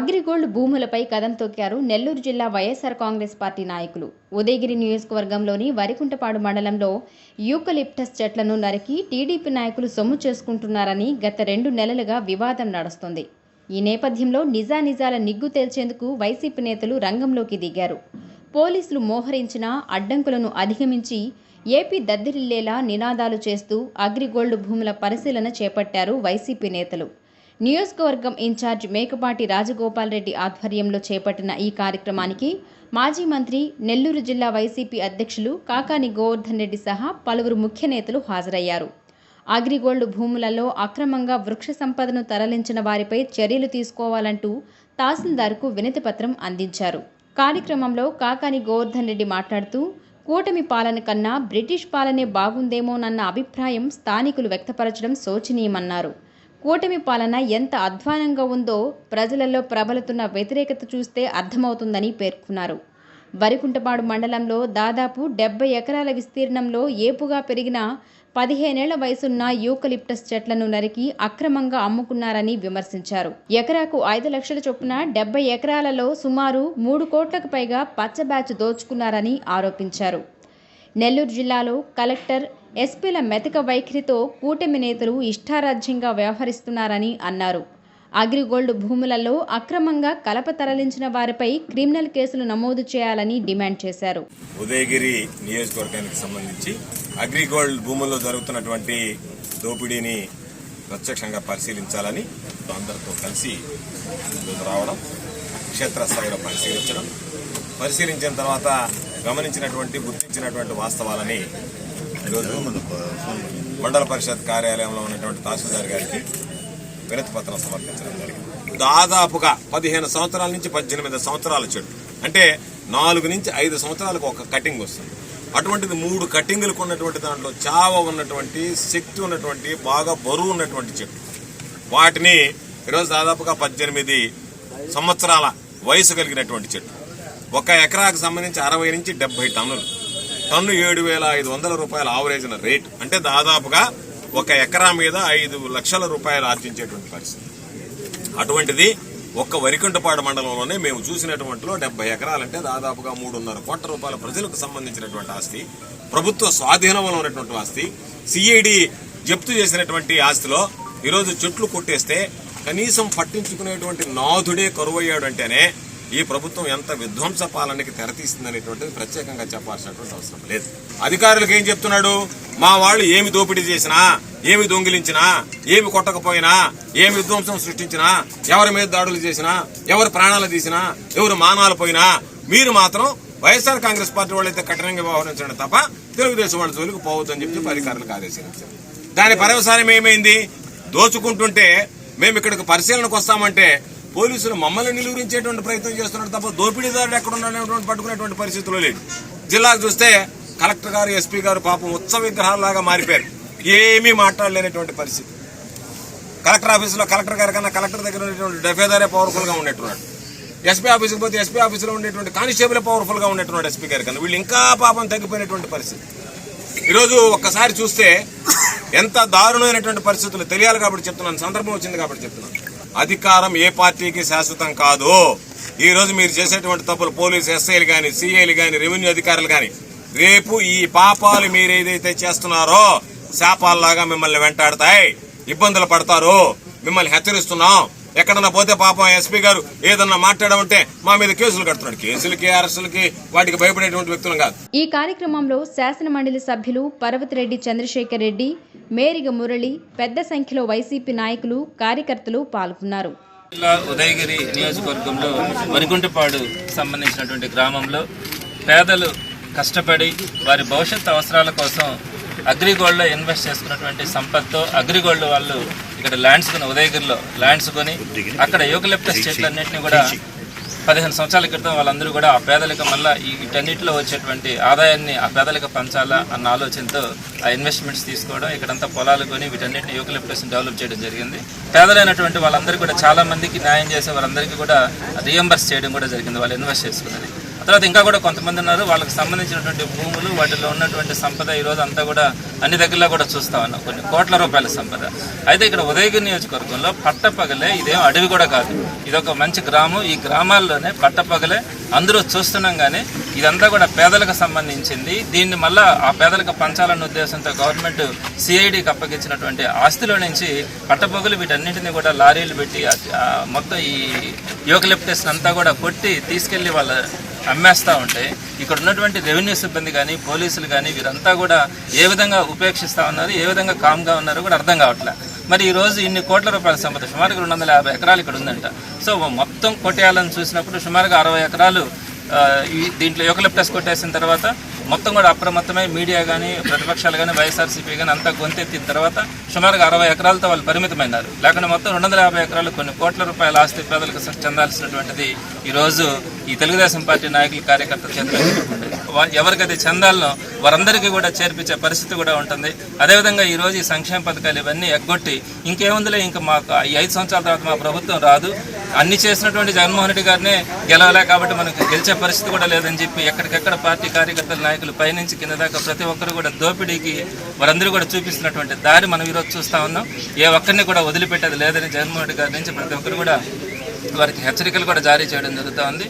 అగ్రిగోల్డ్ భూములపై కదం తొక్కారు నెల్లూరు జిల్లా వైఎస్ఆర్ కాంగ్రెస్ పార్టీ నాయకులు. ఉదయగిరి నియోజకవర్గంలోని వరికుంటపాడు మండలంలో యూకలిప్టస్ చెట్లను నరికి టీడీపీ నాయకులు సొమ్ము చేసుకుంటున్నారని గత రెండు నెలలుగా వివాదం నడుస్తుంది. ఈ నేపథ్యంలో నిజానిజాల నిగ్గు తేల్చేందుకు వైసీపీ నేతలు రంగంలోకి దిగారు. పోలీసులు మోహరించిన అడ్డంకులను అధిగమించి ఏపీ దద్దరిల్లేలా నినాదాలు చేస్తూ అగ్రిగోల్డ్ భూముల పరిశీలన చేపట్టారు వైసీపీ నేతలు. నియోజకవర్గం ఇన్ఛార్జ్ మేకపాటి రాజగోపాల్ రెడ్డి ఆధ్వర్యంలో చేపట్టిన ఈ కార్యక్రమానికి మాజీ మంత్రి నెల్లూరు జిల్లా వైసీపీ అధ్యక్షులు కాకాని గోవర్ధన్ రెడ్డి సహా పలువురు ముఖ్య నేతలు హాజరయ్యారు. అగ్రిగోల్డ్ భూములలో అక్రమంగా వృక్ష సంపదను తరలించిన వారిపై చర్యలు తీసుకోవాలంటూ తహసీల్దార్కు వినతిపత్రం అందించారు. కార్యక్రమంలో కాకాని గోవర్ధన్ రెడ్డి మాట్లాడుతూ కూటమి పాలన కన్నా బ్రిటిష్ పాలనే బాగుందేమోనన్న అభిప్రాయం స్థానికులు వ్యక్తపరచడం శోచనీయమన్నారు. కూటమి పాలన ఎంత అధ్వానంగా ఉందో ప్రజలలో ప్రబలుతున్న వ్యతిరేకత చూస్తే అర్థమవుతుందని పేర్కొన్నారు. వరికుంటపాడు మండలంలో దాదాపు డెబ్బై ఎకరాల విస్తీర్ణంలో ఏపుగా పెరిగిన పదిహేనేళ్ళ వయసున్న యూకలిప్టస్ చెట్లను నరికి అక్రమంగా అమ్ముకున్నారని విమర్శించారు. ఎకరాకు ఐదు లక్షల చొప్పున డెబ్బై ఎకరాలలో సుమారు మూడు కోట్లకు పైగా పచ్చ బ్యాచ్ దోచుకున్నారని ఆరోపించారు. నెల్లూరు జిల్లాలో కలెక్టర్ ఎస్పీల మెతక వైఖరితో కూటమి నేతలు ఇష్టారాజ్యంగా వ్యవహరిస్తున్నారని అన్నారు. అగ్రిగోల్డ్ భూములలో అక్రమంగా కలప తరలించిన వారిపై క్రిమినల్ కేసులు నమోదు చేయాలని డిమాండ్ చేశారు. ఉదయగిరి నియోజకవర్గానికి సంబంధించి అగ్రిగోల్డ్ భూముల్లో జరుగుతున్నటువంటి దోపిడీని ప్రత్యక్షంగా పరిశీలించాలని అందరితో కలిసి రావడం క్షేత్రస్థాయిలో పరిశీలించడం పరిశీలించిన తర్వాత గమనించినటువంటి గుర్తించినటువంటి వాస్తవాలని ఈరోజు మండల పరిషత్ కార్యాలయంలో ఉన్నటువంటి తహసీల్దార్ గారికి వినతి పత్రం సమర్పించడం జరిగింది. దాదాపుగా పదిహేను సంవత్సరాల నుంచి పద్దెనిమిది సంవత్సరాల చెట్టు. అంటే నాలుగు నుంచి ఐదు సంవత్సరాలకు ఒక కటింగ్ వస్తుంది. అటువంటిది మూడు కటింగులకు ఉన్నటువంటి దాంట్లో చావ ఉన్నటువంటి శక్తి ఉన్నటువంటి బాగా బరువు ఉన్నటువంటి చెట్టు. వాటిని ఈరోజు దాదాపుగా పద్దెనిమిది సంవత్సరాల వయసు కలిగినటువంటి చెట్టు. ఒక ఎకరాకు సంబంధించి అరవై నుంచి డెబ్బై టన్నులు. టన్ను ఏడు వేల ఐదు వందల రూపాయల ఆవరేజ్న రేట్. అంటే దాదాపుగా ఒక ఎకరా మీద ఐదు లక్షల రూపాయలు ఆర్జించేటువంటి పరిస్థితి. అటువంటిది ఒక్క వరికంటపాడు మండలంలోనే మేము చూసినటువంటిలో డెబ్బై ఎకరాలంటే దాదాపుగా మూడున్నర కోట్ల రూపాయల ప్రజలకు సంబంధించినటువంటి ఆస్తి ప్రభుత్వ స్వాధీనంలో ఉన్నటువంటి ఆస్తి సిఐడి జప్తు చేసినటువంటి ఆస్తిలో ఈరోజు చెట్లు కొట్టేస్తే కనీసం పట్టించుకునేటువంటి నాథుడే కరువయ్యాడు అంటేనే ఈ ప్రభుత్వం ఎంత విధ్వంస పాలనకి తెరతీస్తుందనేటువంటిది ప్రత్యేకంగా చెప్పాల్సినటువంటి అవసరం లేదు. అధికారులకు ఏం చెప్తున్నాడు? మా వాళ్ళు ఏమి దోపిడీ చేసినా ఏమి దొంగిలించినా ఏమి కొట్టకపోయినా ఏమి విధ్వంసం సృష్టించినా ఎవరి మీద దాడులు చేసినా ఎవరు ప్రాణాలు తీసినా ఎవరు మానాలు పోయినా మీరు మాత్రం వైఎస్ఆర్ కాంగ్రెస్ పార్టీ వాళ్ళైతే కఠినంగా వ్యవహరించడం తప్ప తెలుగుదేశం వాళ్ళ జోలికి పోవద్దని చెప్పి అధికారులకు ఆదేశించారు. దాని పరవసారం ఏమైంది? దోచుకుంటుంటే మేము ఇక్కడికి పరిశీలనకు వస్తామంటే పోలీసులు మమ్మల్ని నిలువరించేటువంటి ప్రయత్నం చేస్తున్నారు తప్ప దోపిడీదారుడు ఎక్కడ ఉన్నటువంటి పట్టుకునేటువంటి పరిస్థితులు లేదు. జిల్లాకు చూస్తే కలెక్టర్ గారు ఎస్పీ గారు పాపం ఉత్సవ విగ్రహాలలాగా మారిపోయారు. ఏమీ మాట్లాడలేనటువంటి పరిస్థితి. కలెక్టర్ ఆఫీసులో కలెక్టర్ గారి కన్నా కలెక్టర్ దగ్గర ఉన్నటువంటి డెఫేదారే పవర్ఫుల్గా ఉండేటున్నాడు ఎస్పీ ఆఫీస్కి పోతే ఎస్పీ ఆఫీసులో ఉండేటువంటి కానిస్టేబుల్ పవర్ఫుల్గా గా ఎస్పీ గారి కన్నా. వీళ్ళు ఇంకా పాపం తగ్గిపోయినటువంటి పరిస్థితి. ఈరోజు ఒక్కసారి చూస్తే ఎంత దారుణమైనటువంటి పరిస్థితులు తెలియాలి కాబట్టి చెప్తున్నాను సందర్భం వచ్చింది కాబట్టి చెప్తున్నాను. అధికారం ఏ పార్టీకి శాశ్వతం కాదు. ఈ రోజు మీరు చేసేటువంటి తప్పులు పోలీసు ఎస్ఐలు కానీ సిఐలు కానీ రెవెన్యూ అధికారులు కానీ రేపు ఈ పాపాలు మీరు ఏదైతే చేస్తున్నారో శాపాలలాగా మిమ్మల్ని వెంటాడతాయి. ఇబ్బందులు పడతారు. మిమ్మల్ని హెచ్చరిస్తున్నాం. ఎక్కడన్నా పోతే పాపం ఎస్పీ గారు ఏదన్నా మాట్లాడమంటే మా మీద కేసులు కడుతున్నాడు. కేసులకి అరెస్టులకి వాటికి భయపడేటువంటి వ్యక్తులు కాదు. ఈ కార్యక్రమంలో శాసన మండలి సభ్యులు పర్వతిరెడ్డి చంద్రశేఖర్ రెడ్డి మేరిగ మురళి పెద్ద సంఖ్యలో వైసీపీ నాయకులు కార్యకర్తలు పాల్గొన్నారు. జిల్లా ఉదయగిరి నియోజకవర్గంలో వరిగుంటపాడు సంబంధించినటువంటి గ్రామంలో పేదలు కష్టపడి వారి భవిష్యత్ అవసరాల కోసం అగ్రిగోల్డ్లో ఇన్వెస్ట్ చేసుకున్నటువంటి సంపత్తో అగ్రిగోల్డ్ వాళ్ళు ఇక్కడ ల్యాండ్స్ కొని ఉదయగిరిలో ల్యాండ్స్ కొని అక్కడ యూకలిప్టస్ చెట్లన్నింటినీ కూడా పదిహేను సంవత్సరాల క్రితం వాళ్ళందరూ కూడా ఆ వల్ల ఈ వీటన్నిటిలో వచ్చేటువంటి ఆదాయాన్ని ఆ పేదలకు పంచాలా అన్న ఆలోచనతో ఆ ఇన్వెస్ట్మెంట్స్ తీసుకోవడం ఇక్కడంతా పొలాలు కొని వీటన్నిటిని యూకలిప్టస్ డెవలప్ చేయడం జరిగింది. పేదలైనటువంటి వాళ్ళందరూ కూడా చాలా మందికి న్యాయం చేసే వారందరికీ కూడా రియంబర్స్ చేయడం కూడా జరిగింది వాళ్ళు ఇన్వెస్ట్ చేసుకున్నది. తర్వాత ఇంకా కూడా కొంతమంది ఉన్నారు. వాళ్ళకి సంబంధించినటువంటి భూములు వాటిలో ఉన్నటువంటి సంపద ఈ రోజు అంతా కూడా అన్ని దగ్గరలో కూడా చూస్తా ఉన్నాం కొన్ని కోట్ల రూపాయల సంపద. అయితే ఇక్కడ ఉదయగిరి నియోజకవర్గంలో పట్టపగలే ఇదేం అడవి కూడా కాదు. ఇది ఒక మంచి గ్రామం. ఈ గ్రామాల్లోనే పట్టపగలే అందరూ చూస్తున్నాం కానీ ఇదంతా కూడా పేదలకు సంబంధించింది. దీన్ని మళ్ళా ఆ పేదలకు పంచాలన్న ఉద్దేశంతో గవర్నమెంట్ సిఐడికి అప్పగించినటువంటి ఆస్తిలో నుంచి పట్టపగలు వీటన్నింటినీ కూడా లారీలు పెట్టి మొత్తం ఈ యువకలిప్టస్ అంతా కూడా కొట్టి తీసుకెళ్ళి వాళ్ళ అమ్మేస్తా ఉంటాయి ఇక్కడ ఉన్నటువంటి రెవెన్యూ సిబ్బంది కానీ పోలీసులు కానీ వీరంతా కూడా ఏ విధంగా ఉపేక్షిస్తా ఉన్నారు ఏ విధంగా కామ్గా ఉన్నారో కూడా అర్థం కావట్లే. మరి ఈ రోజు ఇన్ని కోట్ల రూపాయల సంపద సుమారుగా రెండు వందల యాభై ఎకరాలు ఇక్కడ ఉందంట. సో మొత్తం కొట్టేయాలని చూసినప్పుడు సుమారుగా అరవై ఎకరాలు ఈ దీంట్లో యోకలిప్టస్ కొట్టేసిన తర్వాత మొత్తం కూడా అప్రమత్తమై మీడియా కానీ ప్రతిపక్షాలు కానీ వైఎస్ఆర్సీపీ కానీ అంతా గొంతెత్తిన తర్వాత సుమారుగా అరవై ఎకరాలతో వాళ్ళు పరిమితమైనారు. లేకుంటే మొత్తం రెండు వందల యాభై ఎకరాలు కొన్ని కోట్ల రూపాయల ఆస్తి పేదలకు చెందాల్సినటువంటిది ఈరోజు ఈ తెలుగుదేశం పార్టీ నాయకులు కార్యకర్తల చేతిలో వా- ఎవరికైతే చెందాలనో వారందరికీ కూడా చేర్పించే పరిస్థితి కూడా ఉంటుంది. అదేవిధంగా ఈరోజు ఈ సంక్షేమ పథకాలు ఇవన్నీ ఎగ్గొట్టి ఇంకేముందిలే ఇంకా మాకు ఈ ఐదు సంవత్సరాల తర్వాత మా ప్రభుత్వం రాదు. అన్ని చేసినటువంటి జగన్మోహన్ రెడ్డి గారినే గెలవలే కాబట్టి మనకు గెలిచే పరిస్థితి కూడా లేదని చెప్పి ఎక్కడికెక్కడ పార్టీ కార్యకర్తల నాయకులు పైనుంచి కింద దాకా ప్రతి ఒక్కరు కూడా దోపిడీకి వారందరూ కూడా చూపిస్తున్నటువంటి దారి మనం ఈరోజు చూస్తా ఉన్నాం. ఏ ఒక్కరిని కూడా వదిలిపెట్టేది లేదని జగన్మోహన్ రెడ్డి గారి నుంచి ప్రతి ఒక్కరు కూడా వారికి హెచ్చరికలు కూడా జారీ చేయడం జరుగుతూ ఉంది.